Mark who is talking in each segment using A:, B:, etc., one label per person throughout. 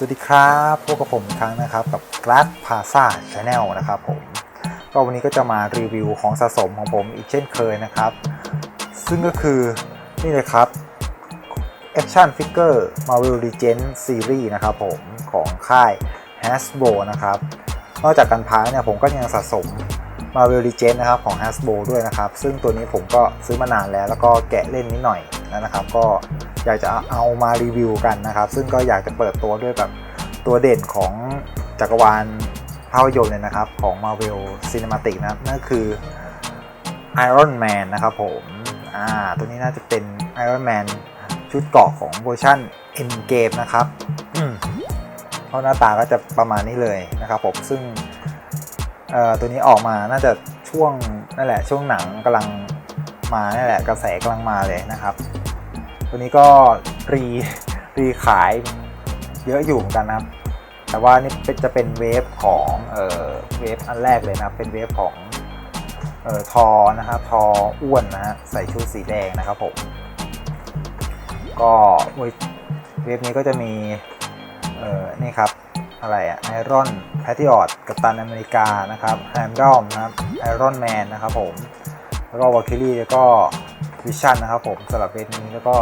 A: สวัสดีครับพบกับผมอีกครั้งนะครับกับ Glass Plaza Channel นะครับผมก็วันนี้ก็จะมารีวิวของสะสมของผมอีกเช่นเคยนะครับ ซึ่งก็คือนี่เลยครับ Action Figure Marvel Legends Series นะครับผมของค่าย Hasbro นะครับ นอกจากกันพายเนี่ยผมก็ยังสะสม Marvel Legends นะครับของ Hasbro ด้วยนะครับ ซึ่งตัวนี้ผมก็ซื้อมานานแล้วแล้วก็แกะเล่นนิดหน่อยนะครับ ก็ อยากจะเอามารีวิวกันนะครับ ซึ่งก็อยากจะเปิดตัวด้วยแบบตัวเด่นของจักรวาลภาพยนตร์เลยนะครับ ของ Marvel Cinematic นะนั่นคือ Iron Man นะครับผมอ่าตัวนี้น่าจะเป็น Iron Man ชุดเกาะของเวอร์ชัน Endgame นะครับอืมเพราะหน้าตาก็จะประมาณนี้เลยนะครับผมซึ่งเอ่อตัวนี้ออกมาน่าจะช่วงนั่นแหละช่วงหนังกำลังมานั่นแหละกระแสกำลังมาเลยนะครับ ตัวนี้ก็รีรีขายเยอะอยู่เหมือนกันนะครับ แต่ว่านี่จะเป็นเวฟของเออเวฟอันแรกเลยนะเป็นเวฟของเออทอนะครับทออ้วนนะฮะใส่ชุดสีแดงนะครับผมก็เวฟนี้ก็จะมีเออนี่ครับอะไรอะไอรอนแพทริออตกัปตันอเมริกานะครับแฮมดอมนะครับไอรอนแมนนะครับผม แล้วก็วอลคิลี่แล้วก็ วิชั่นนะครับผมสำหรับเวทนี้แล้วก็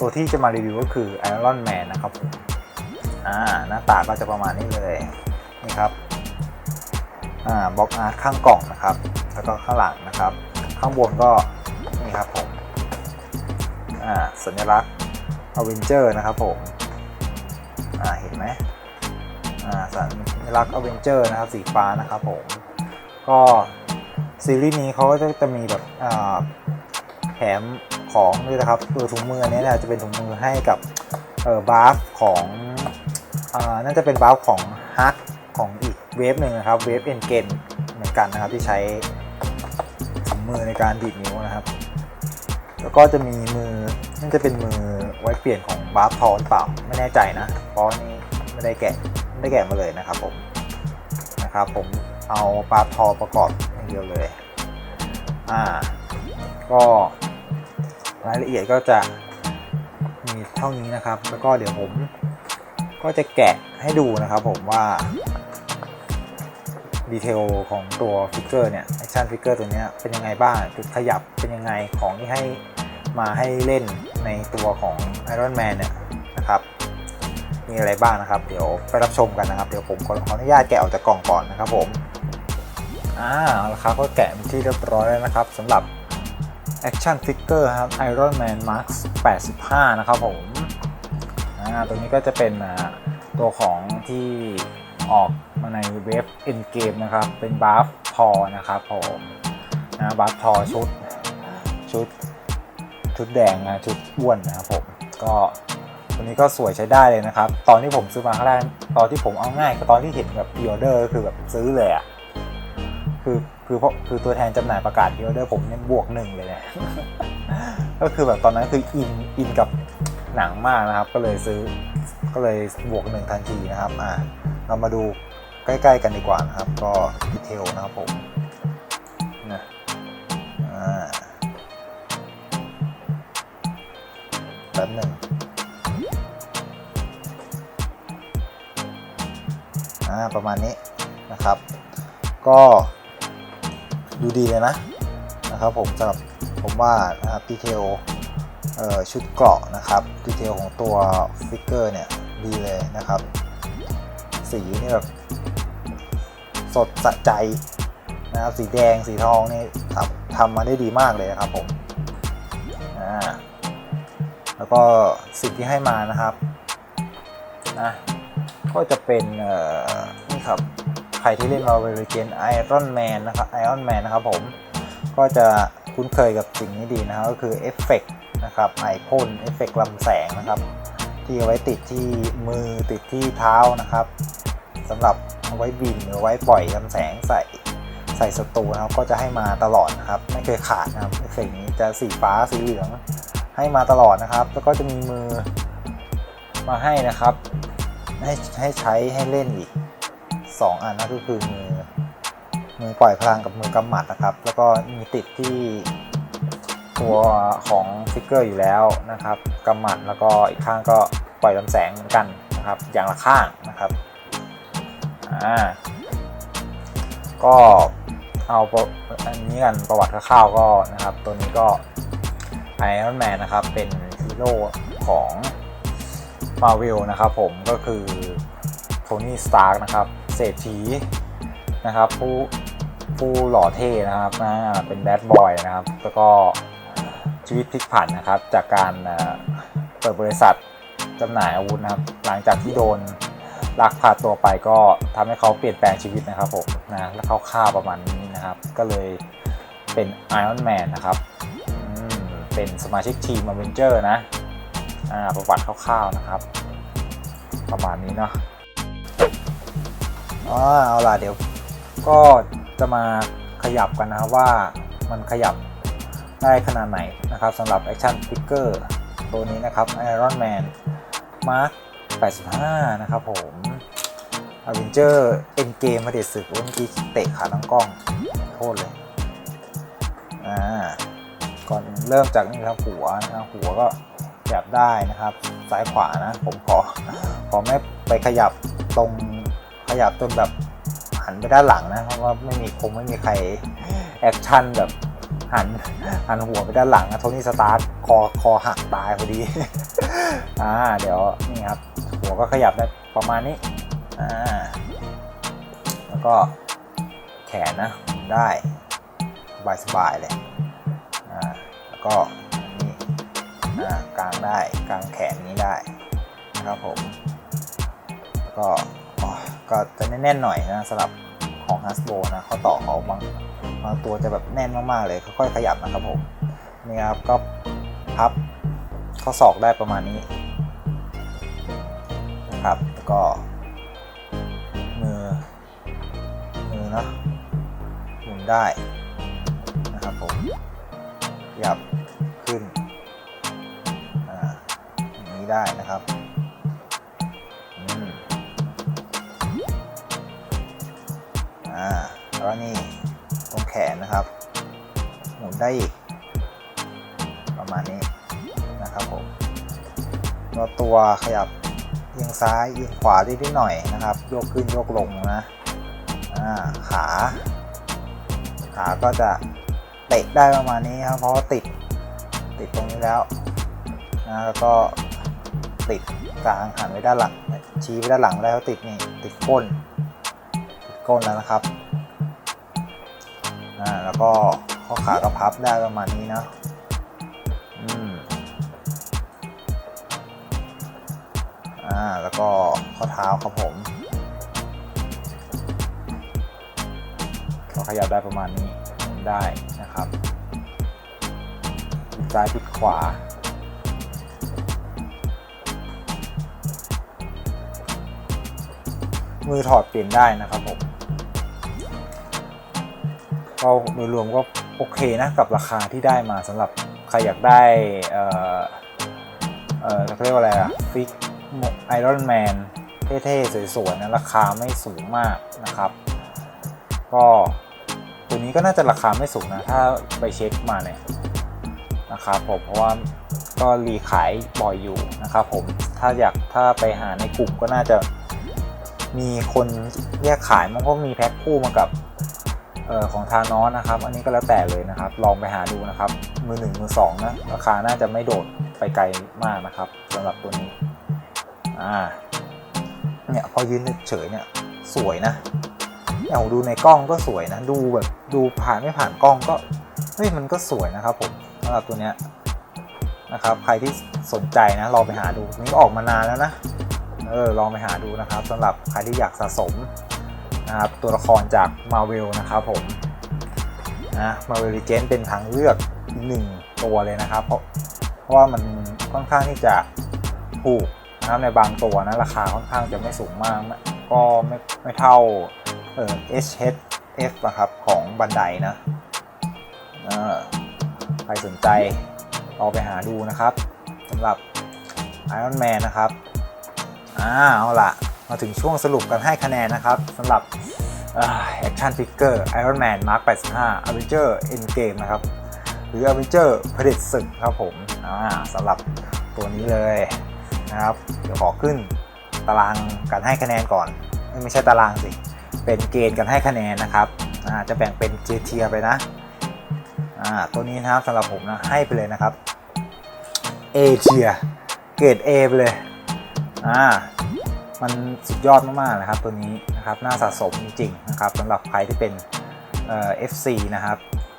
A: ตัวที่จะมารีวิวก็คือไอรอนแมนนะครับผมอ่าหน้าตาก็จะประมาณนี้เลยนี่ครับอ่าบล็อกอาร์ตข้างกล่องนะครับ แล้วก็ข้างหลังนะครับ ข้างบนก็นี่ครับผมอ่าสัญลักษณ์อเวนเจอร์นะครับผมอ่าเห็นไหมอ่าสัญลักษณ์อเวนเจอร์นะครับสีฟ้านะครับผมก็ซีรีส์นี้เขาก็จะจะมีแบบอ่า แถมของด้วยนะครับตัวถุงมือนี้นี่ยจะเป็นถุงมือให้กับเออบาฟของอ่าน่าจะเป็นบาฟของฮักของอีกเวฟหนึ่งนะครับเวฟเอ็นเกนเหมือนกันนะครับที่ใช้ถุงมือในการดีดนิ้วนะครับ แล้วก็จะมีมือน่าจะเป็นมือไว้เปลี่ยนของบาฟทอหรือเปล่าไม่แน่ใจนะเพราะนี่ไม่ได้แกะไม่ได้แกะมาเลยนะครับผมนะครับผมเอาปลาทอประกอบอย่างเดียวเลยอ่าก็ รายละเอียดก็จะมีเท่านี้นะครับ แล้วก็เดี๋ยวผมก็จะแกะให้ดูนะครับผมว่าดีเทลของตัวฟิกเกอร์เนี่ยแอคชั่นฟิกเกอร์ตัวนี้เป็นยังไงบ้างจุดขยับเป็นยังไงของที่ให้มาให้เล่นในตัวของ Iron Man เนี่ยนะครับมีอะไรบ้างนะครับ เดี๋ยวไปรับชมกันนะครับ เดี๋ยวผมขอขออนุญาตแกะออกจากกล่องก่อนนะครับผมอ่าเอาครับก็แกะเป็นที่เรียบร้อยแล้วนะครับสำหรับ Action Figure ครับ Iron Man Max 85 นะครับผมตัวนี้ก็จะเป็นตัวของที่ออกมาในเว็บ Endgame นะครับ เป็นบัฟทอนะครับผมนะบัฟทอชุดชุดชุดแดงนะชุดอ้วนนะครับผมก็ตัวนี้ก็สวยใช้ได้เลยนะครับ ตอนที่ผมซื้อมาครั้งแรกตอนที่ผมเอาง่ายก็ตอนที่เห็นแบบพ r ออเดอร์ก็คือแบบซื้อเลยอะ คือคือเพราะคือตัวแทนจำหน่ายประกาศพ r ออเดอร์ผมเนี่ยบวกหนึ่งเลยเนี่ยก็คือแบบตอนนั้นคืออินอินกับหนังมากนะครับ ก็เลยซื้อก็เลยบวกหนึ่งทันทีนะครับอ่าเรามาดูใกล้ๆกันดีกว่านะครับ ก็ดีเทลนะครับผมนะอ่าแป๊บหนึ่งอ่าประมาณนี้นะครับ ก็ ดูดีเลยนะนะครับผมสำหรับผมว่านะครับดีเทลเชุดเกราะนะครับดีเทลของตัวฟิกเกอร์เนี่ยดีเลยนะครับ สีนี่แบบสดสะใจนะครับสีแดงสีทองนี่ทำทำมาได้ดีมากเลยนะครับผมอ่าแล้วก็สิ่งที่ให้มานะครับนะก็จะเป็นนี่ครับ ใครที่เล่น Marvel Legends Iron Man นะครับ Iron Man นะครับผมก็จะคุ้นเคยกับสิ่งนี้ดีนะครับก็คือเอฟเฟกนะครับไอพ่นเอฟเฟกลำแสงนะครับ ที่เอาไว้ติดที่มือติดที่เท้านะครับสำหรับเอาไว้บินหรือไว้ปล่อยลำแสงใส่ใส่ศัตรูนะครับก็จะให้มาตลอดนะครับ ไม่เคยขาดนะครับเอฟเฟกนี้จะสีฟ้าสีเหลืองให้มาตลอดนะครับ แล้วก็จะมีมือมาให้นะครับ ให้ให้ใช้ให้เล่นอีก 2 อันนะก็คือมือมือปล่อยพลังกับมือกำหมัดนะครับ แล้วก็มีติดที่ตัวของฟิกเกอร์อยู่แล้วนะครับกำหมัดแล้วก็อีกข้างก็ปล่อยลำแสงเหมือนกันนะครับ อย่างละข้างนะครับอ่าก็เอาอันนี้กันประวัติคร่าวๆก็นะครับ ตัวนี้ก็ไอรอนแมนนะครับ เป็นฮีโร่ของมาวิลนะครับผมก็คือโทนี่สตาร์กนะครับ เศรษฐีนะครับผู้ผู้หล่อเท่นะครับนะเป็นแบดบอยนะครับ แล้วก็ชีวิตพลิกผันนะครับ จากการเปิดบริษัทจำหน่ายอาวุธนะครับ หลังจากที่โดนลักพาตัวไปก็ทำให้เขาเปลี่ยนแปลงชีวิตนะครับผมนะแล้วเขาฆ่าประมาณนี้นะครับ ก็เลยเป็นไอรอนแมนนะครับเป็นสมาชิกทีมอเวนเจอร์นะ อ่า ประวัติคร่าวๆนะครับ ประมาณนี้เนาะ อเอาล่ะเดี๋ยวก็จะมาขยับกันนะว่ามันขยับได้ขนาดไหนนะครับสำหรับแอคชั่นฟิกเกอร์ตัวนี้นะครับ Iron Man Mark 85 นะครับผม Avenger Endgame มาเด็ดศึกวันกี้เตะขาตั้งกล้อง โทษเลย อ่า ก่อนเริ่มจากนี่ครับหัวนะหัวก็ขยับได้นะครับ ซ้ายขวานะ ผมขอ ขอไม่ไปขยับตรง ขยับจนแบบหันไปด้านหลังนะเพราะว่าไม่มีคงไม่มีใครแอคชั่นแบบหันหันหัวไปด้านหลังนะโทนี่สตาร์ทคอคอหักตายพอดีอ่าเดี๋ยวนี่ครับ หัวก็ขยับได้ประมาณนี้อ่าแล้วก็แขนนะได้สบายสบายเลยอ่าแล้วก็นี่อ่ากางได้กลางแขนนี้ได้นะครับผมแล้วก็ ก็จะแน่นๆหน่อยนะสำหรับของฮัสโบนะเขาต่อเขาบางบางตัวจะแบบแน่นมากๆเลยค่อยๆขยับนะครับผมนี่ครับก็พับข้อศอกได้ประมาณนี้นะครับแล้วก็มือมือเนาะหมุนได้นะครับผมขยับขึ้นอ่าอย่างนี้ได้นะครับ แล้วก็นี่ตรงแขนนะครับ หมุนได้อีก ประมาณนี้นะครับผมก็ตัวขยับเอียงซ้ายเอียงขวาได้นิดหน่อยนะครับ โยกขึ้นโยกลงนะขา ขาก็จะเตะได้ประมาณนี้ครับ เพราะติดติดตรงนี้แล้วนะแล้วก็ติดกลางหันไว้ด้านหลังชี้ไปด้านหลังแล้วติดนี่ติดก้นติดก้นแล้วนะครับ อ่าแล้วก็ข้อขาก็พับได้ประมาณนี้นะอืมอ่าแล้วก็ข้อเท้าครับผมก็ขยับได้ประมาณนี้ได้นะครับปิดซ้ายปิดขวามือถอดเปลี่ยนได้นะครับผม ก็โดยรวมก็โอเคนะกับราคาที่ได้มาสำหรับใครอยากได้เอ่อเอ่อเรียกว่าอะไรอะฟิกไอรอนแมนเท่ๆ สวยๆนะราคาไม่สูงมากนะครับ ก็ตัวนี้ก็น่าจะราคาไม่สูงนะ ถ้าไปเช็คมาเนี่ยนะครับผมเพราะว่าก็รีขายบ่อยอยู่นะครับผมถ้าอยากถ้าไปหาในกลุ่มก็น่าจะมีคนแยกขายมันก็มีแพ็คคู่มากับ ของทานอสนะครับ อันนี้ก็แล้วแต่เลยนะครับ ลองไปหาดูนะครับ มือหนึ่งมือสองนะราคาน่าจะไม่โดดไปไกลมากนะครับสำหรับตัวนี้อ่าเนี่ยพอยืนเฉยเนี่ยสวยนะเนี่ยผมดูในกล้องก็สวยนะ ดูแบบดูผ่านไม่ผ่านกล้องก็เฮ้ยมันก็สวยนะครับผมสำหรับตัวเนี้ยนะครับ ใครที่สนใจนะลองไปหาดูนี่ออกมานานแล้วนะเออลองไปหาดูนะครับสำหรับใครที่อยากสะสม นะครับตัวละครจาก Marvel นะครับผมนะ Marvel Legends เป็นทางเลือกอีกหนึ่งตัวเลยนะครับ เพราะเพราะว่ามันค่อนข้างที่จะถูกนะครับในบางตัวนะราคาค่อนข้างจะไม่สูงมาก ก็ไม่ไม่เท่าเออ HHF นะครับของบันไดนะใครสนใจลองไปหาดูนะครับสำหรับ Iron Man นะครับอ่าเอาละ มาถึงช่วงสรุปกันให้คะแนนนะครับสำหรับแอคชั่นฟิกเกอร์ Iron Man Mark 85 Avenger Endgame นะครับ หรือ Avenger เผด็จศึกครับผมสำหรับตัวนี้เลยนะครับ เดี๋ยวขอขึ้นตารางการให้คะแนนก่อน ไม่ใช่ตารางสิ เป็นเกณฑ์การให้คะแนนนะครับจะแบ่งเป็นเจเทียไปนะตัวนี้นะครับสำหรับผมนะให้ไปเลยนะครับ A เทียเกรด A ไปเลยอ่า มันสุดยอดมากๆเลยครับตัวนี้นะครับน่าสะสมจริงๆนะครับสำหรับใครที่เป็นเอ่อ FC นะครับ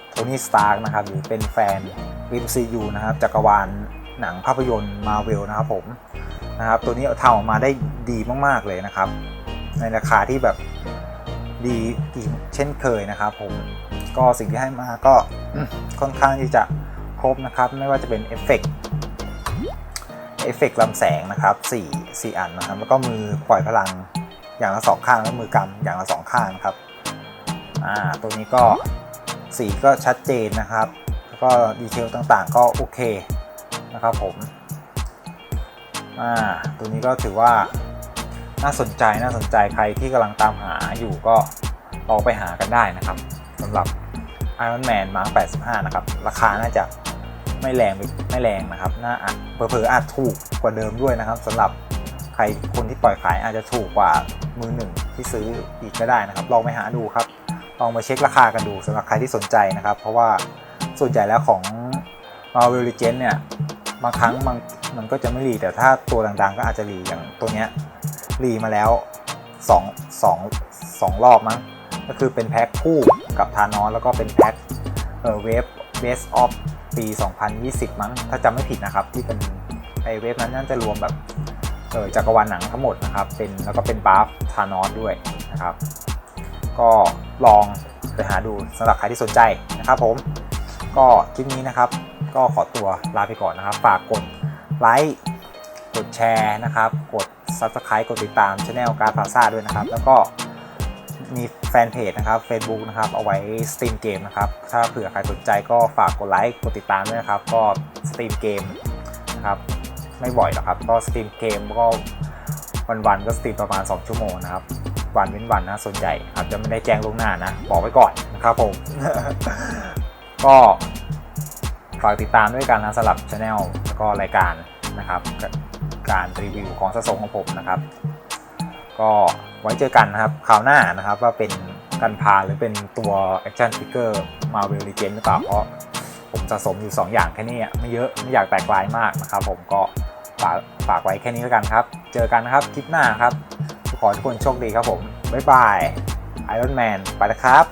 A: โทนี่สตาร์กนะครับหรือเป็นแฟน MCU นะครับจักรวาลหนังภาพยนตร์มาเวลนะครับผมนะครับตัวนี้ทำออกมาได้ดีมากๆเลยนะครับ ในราคาที่แบบดีอีกเช่นเคยนะครับผมก็สิ่งที่ให้มาก็ค่อนข้างที่จะครบนะครับ ไม่ว่าจะเป็นเอฟเฟกต์ อฟเฟกต์ลำแสงนะครับ4 4อันนะครับ แล้วก็มือปล่อยพลังอย่างละสองข้างแล้วมือกำอย่างละสองข้างครับอ่าตัวนี้ก็สีก็ชัดเจนนะครับ แล้วก็ดีเทลต่างๆก็โอเคนะครับผมอ่าตัวนี้ก็ถือว่าน่าสนใจน่าสนใจใครที่กำลังตามหาอยู่ก็ลองไปหากันได้นะครับสำหรับ Iron Man Mark 85 นะครับ ราคาน่าจะ ไม่แรงไปไม่แรงนะครับน่าอาจเผลอๆอาจถูกกว่าเดิมด้วยนะครับสำหรับใครคนที่ปล่อยขายอาจจะถูกกว่ามือหนึ่งที่ซื้ออีกก็ได้นะครับลองไปหาดูครับลองมาเช็คราคากันดูสำหรับใครที่สนใจนะครับ เพราะว่าส่วนใหญ่แล้วของ m a r v e l l e g e n เนี่ยบางครั้งบางมันก็จะไม่รีแต่ถ้าตัวดังๆ ก็อาจจะรีอย่างตัวเนี้ยรีมาแล้ว2 2 2 รอบมั้ง ก็คือเป็นแพ็คคู่กับทานอสแล้วก็เป็นแพ็คเออเวฟเบสออฟ ปี 2020 มั้ง ถ้าจำไม่ผิดนะครับ ที่เป็นไอเวฟนั้นน่าจะรวมแบบเออจักรวาลหนังทั้งหมดนะครับ เป็นแล้วก็เป็นบาฟทานอสด้วยนะครับ ก็ลองไปหาดูสำหรับใครที่สนใจนะครับผม ก็คลิปนี้นะครับ ก็ขอตัวลาไปก่อนนะครับ ฝากกดไลค์กดแชร์นะครับ กด Subscribe กดติดตามช anel การพาซ่าด้วยนะครับ แล้วก็ มีแฟนเพจนะครับ Facebook นะครับเอาไว้สตรีมเกมนะครับ ถ้าเผื่อใครสนใจก็ฝากกดไลค์กดติดตามด้วยนะครับ ก็สตรีมเกมนะครับไม่บ่อยหรอกครับ ก็สตรีมเกมก็วันๆก็สตรีมประมาณ 2 ชั่วโมงนะครับ วันเว้นวันนะส่วนใหญ่ครับจะไม่ได้แจ้งล่วงหน้านะบอกไว้ก่อนนะครับผม ก็ฝากติดตามด้วยกันนะสำหรับช anel แล้วก็รายการนะครับ การรีวิวของสะสมของผมนะครับ ก็ ไว้เจอกันนะครับคราวหน้านะครับว่าเป็นกันพาหรือเป็นตัวแอคชั่นฟิกเกอร์มาเวลลีเกนหรือเปล่าเพราะผมสะสมอยู่ 2 อย่างแค่นี้ไม่เยอะไม่อยากแตกลายมากนะครับ ผมก็ฝากฝากไว้แค่นี้แล้วกันครับ เจอกันนะครับคลิปหน้าครับ ขอทุกคนโชคดีครับผม บ๊ายบายไอรอนแมนไปแล้วครับ